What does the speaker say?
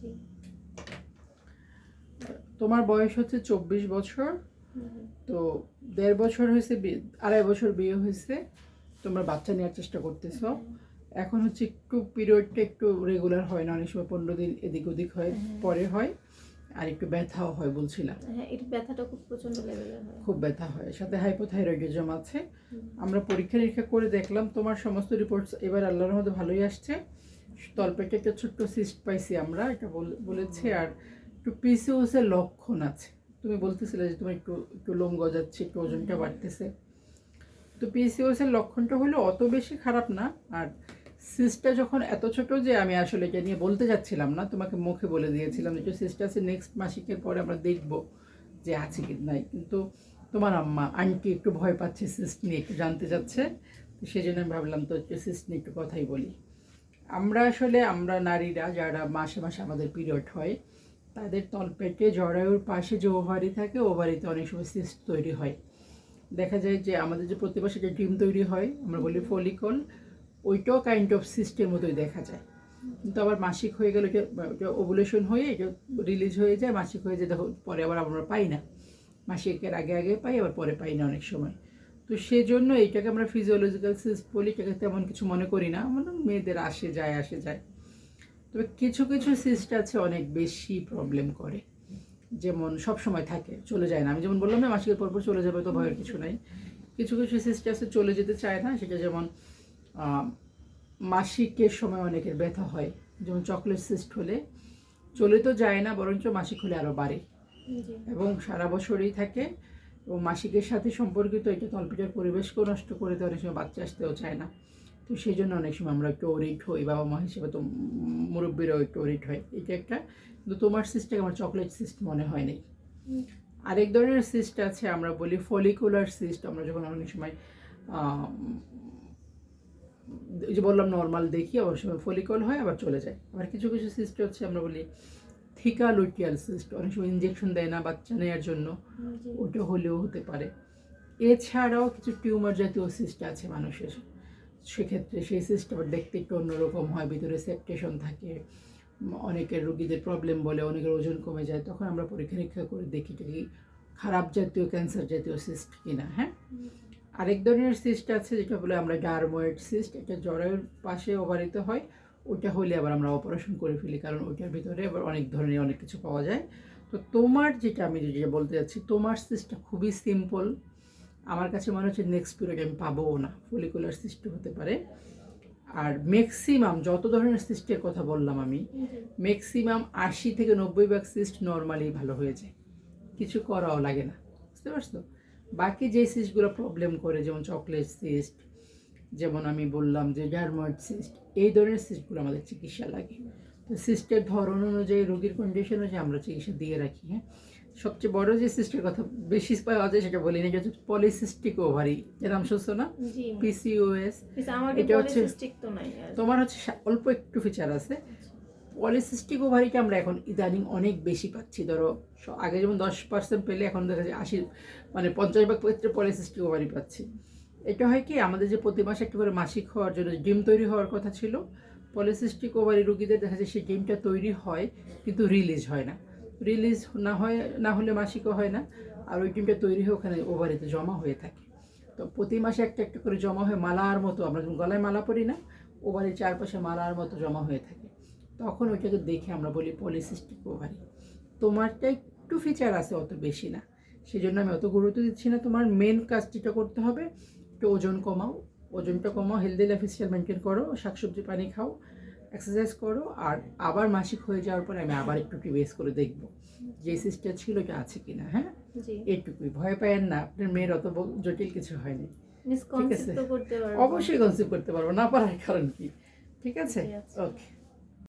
জি। তোমার বয়স হচ্ছে চব্বিশ বছর। তো দেড় বছর হয়েছে আড়াই বছর বিয়ে হয়েছে। তোমরা বাচ্চা নেওয়ার চেষ্টা করতেছ। এখন হচ্ছে একটু পিরিয়ডটা একটু রেগুলার হয় না অনেক সময় পনেরো দিন এদিক ওদিক হয় হ্যাঁ। পরে হয়। আর একটু ব্যথাও হয় বলছিলাম। হ্যাঁ এর ব্যথাটা খুব প্রচণ্ড হয়। খুব ব্যথা হয়। সাথে হাইপোথাইরয়েডিজম আছে। আমরা পরীক্ষা নিরীক্ষা করে দেখলাম তোমার সমস্ত রিপোর্টস এবার আল্লাহর মধ্যে ভালোই আসছে। তলপেটে একটা ছোট্ট সিস্ট পাইছি আমরা এটা বল- বলেছে আর একটু পিসিওস এর লক্ষণ আছে। তুমি বলতেছিলে যে তোমার একটু একটু লোম গজাচ্ছে একটু ওজনটা বাড়তেছে। তো পিসিওস এর লক্ষণটা হলো অত বেশি খারাপ না আর সিস্টটা যখন এত ছোট যে আমি আসলে এটা নিয়ে বলতে যাচ্ছিলাম না তোমাকে মুখে বলে দিয়েছিলাম যে সিস্ট আছে নেক্সট মাসিকের পরে আমরা দেখব যে আছে কি নাই। কিন্তু তোমার আম্মা আন্টি একটু ভয় পাচ্ছে সিস্ট নিয়ে একটু জানতে যাচ্ছে। তো সেই জন্য আমি ভাবলাম তো একটু সিস্ট নিয়ে একটু কথাই বলি। আমরা আসলে আমরা নারীরা যারা মাসে মাসে আমাদের পিরিয়ড হয় তাদের তলপেটে জরায়ুর পাশে যে ওভারি থাকে ওভারিতে অনেক সময় সিস্ট তৈরি হয়। দেখা যায় যে আমাদের যে প্রতি মাসে যে ডিম তৈরি হয় আমরা বলি ফলিকল ওইটাও কাইন্ড অফ সিস্টের মতোই দেখা যায়। কিন্তু আবার মাসিক হয়ে গেলে এটা ওভুলেশন হয়ে এটা রিলিজ হয়ে যায় মাসিক হয়ে যায় দেখো পরে আবার আমরা পাই না। মাসিকের আগে আগে পাই আবার পরে পাই না অনেক সময়। তো সেজন্য এইটাকে আমরা ফিজিওলজিক্যাল সিস্ট বলি এটাকে তেমন কিছু মনে করি না। মানে মেয়েদের আসে যায় আসে যায়। তবে কিছু কিছু সিস্ট আছে অনেক বেশি প্রবলেম করে। যেমন সব সময় থাকে চলে যায় না। আমি যেমন বললাম না মাসিকের পর পর চলে যাবে তো ভয়ের কিছু নাই। কিছু কিছু সিস্ট আছে চলে যেতে চায় না। সেটা যেমন মাসিকের সময় অনেকের ব্যথা হয়। যেমন চকলেট সিস্ট হলে চলে তো যায় না বরঞ্চ মাসিক হলে আরও বাড়ে। এবং সারা বছরই থাকে। এবং মাসিকের সাথে সম্পর্কিত এটা তলপিটার পরিবেশকেও নষ্ট করে দেয়, অনেক সময় বাচ্চা আসতেও চায় না। তো সেই জন্য অনেক সময় আমরা একটু ওরিট হই, বাবা মা হিসেবে তো মুরব্বীরাও একটু ওরিট হয়। এটা একটা, কিন্তু তোমার সিস্টটাকে আমার চকলেট সিস্ট মনে হয় নাই। আরেক ধরনের সিস্ট আছে, আমরা বলি ফলিকুলার সিস্ট, আমরা যখন অনেক সময় যে বললাম নর্মাল দেখি, আবার সময় ফলিকল হয়, আবার চলে যায়। আবার কিছু কিছু সিস্ট হচ্ছে, আমরা বলি থিকা লুটিয়াল সিস্ট অনেক সময় ইঞ্জেকশন দেয় না বাচ্চা নেওয়ার জন্য। ওটা হলেও হতে পারে। এছাড়াও কিছু টিউমার জাতীয় সিস্ট আছে মানুষের। সেক্ষেত্রে সেই সিস্ট আবার দেখতে একটু অন্যরকম হয় ভিতরে সেপটেশন থাকে। অনেকের রুগীদের প্রবলেম বলে অনেকের ওজন কমে যায়। তখন আমরা পরীক্ষা নিরীক্ষা করে দেখি এটা কি খারাপ জাতীয় ক্যান্সার জাতীয় সিস্ট কিনা হ্যাঁ? আরেক ধরনের সিস্ট আছে যেটা বলে আমরা ডারময়েড সিস্ট এটা জরায়ুর পাশে ওভারিতে হয়। ওটা হলে আবার আমরা অপারেশন করে ফেলি কারণ ওইটার ভিতরে আবার অনেক ধরনের অনেক কিছু পাওয়া যায়। তো তোমার যেটা আমি যেটা বলতে যাচ্ছি তোমার সিস্টটা খুবই সিম্পল আমার কাছে মনে হচ্ছে নেক্সট পিরিয়ড আমি পাবোও না ফলিকুলার সিস্ট হতে পারে। আর ম্যাক্সিমাম যত ধরনের সিস্টের কথা বললাম আমি ম্যাক্সিমাম আশি থেকে নব্বই ভাগ সিস্ট নর্মালি ভালো হয়ে যায়। কিছু করাও লাগে না বুঝতে পারছ? বাকি যে সিস্টগুলো প্রবলেম করে যেমন চকলেট সিস্ট যেমন আমি বললাম যে ডারময়েড সিস্ট এই ধরনের সিস্টগুলো আমাদের চিকিৎসা লাগে। তো সিস্টের ধরন অনুযায়ী রোগীর কন্ডিশন অনুযায়ী আমরা চিকিৎসা দিয়ে রাখি হ্যাঁ? সবচেয়ে বড় যে সিস্টের কথা বেশি পাওয়া যায় সেটা বলি না হচ্ছে পলিসিস্টিক ওভারি এর নাম শুনছো না পিসিওএস এটা হচ্ছে- তোমার হচ্ছে অল্প একটু ফিচার আছে। পলিসিস্টিক ওভারিটা আমরা এখন ইদানিং অনেক বেশি পাচ্ছি। ধরো আগে যেমন দশ পার্সেন্ট পেলে এখন দেখা যায় আশি মানে পঞ্চাশ ভাগ ক্ষেত্রে পলিসিস্টিক ওভারি পাচ্ছি। এটা হয় কি, আমাদের যে প্রতি মাসে একটা করে মাসিক হওয়ার জন্য ডিম তৈরি হওয়ার কথা ছিল পলিসিস্টিক ওভারি রুগীদের দেখা যায় সেই ডিমটা তৈরি হয়, কিন্তু রিলিজ হয় না। রিলিজ না হয়, না হলে মাসিকও হয় না, আর ওই ডিমটা তৈরি হয়ে ওখানে ওভারিতে জমা হয়ে থাকে। তো প্রতি মাসে একটা একটা করে জমা হয়ে মালার মতো, আমরা যখন গলায় মালা পরি না ওভারির চারপাশে মালার মতো জমা হয়ে থাকে। তখন ওইটাকে দেখে আমরা বলি পলিসিস্টিক ওভারি তোমারটা একটু ফিচার আছে অত বেশি না সেই জন্য আমি অত গুরুত্ব দিচ্ছি না। তোমার মেন কাজ যেটা করতে হবে একটু ওজন কমাও ওজনটা কমাও হেলদি লাইফস্টাইল মেনটেন করো শাকসবজি পানি খাও এক্সারসাইজ করো আর আবার মাসিক হয়ে যাওয়ার পরে আমি আবার একটু টিভিএস করে দেখব যে সিস্টেম ছিল কি আছে কিনা হ্যাঁ? জি। এইটুকুই ভয় পায়েন না আপনার মেয়ের অত জটিল কিছু হয়নি করতে পারব। অবশ্যই কনসিভ করতে পারব না পারার কারণ কি ঠিক আছে। ওকে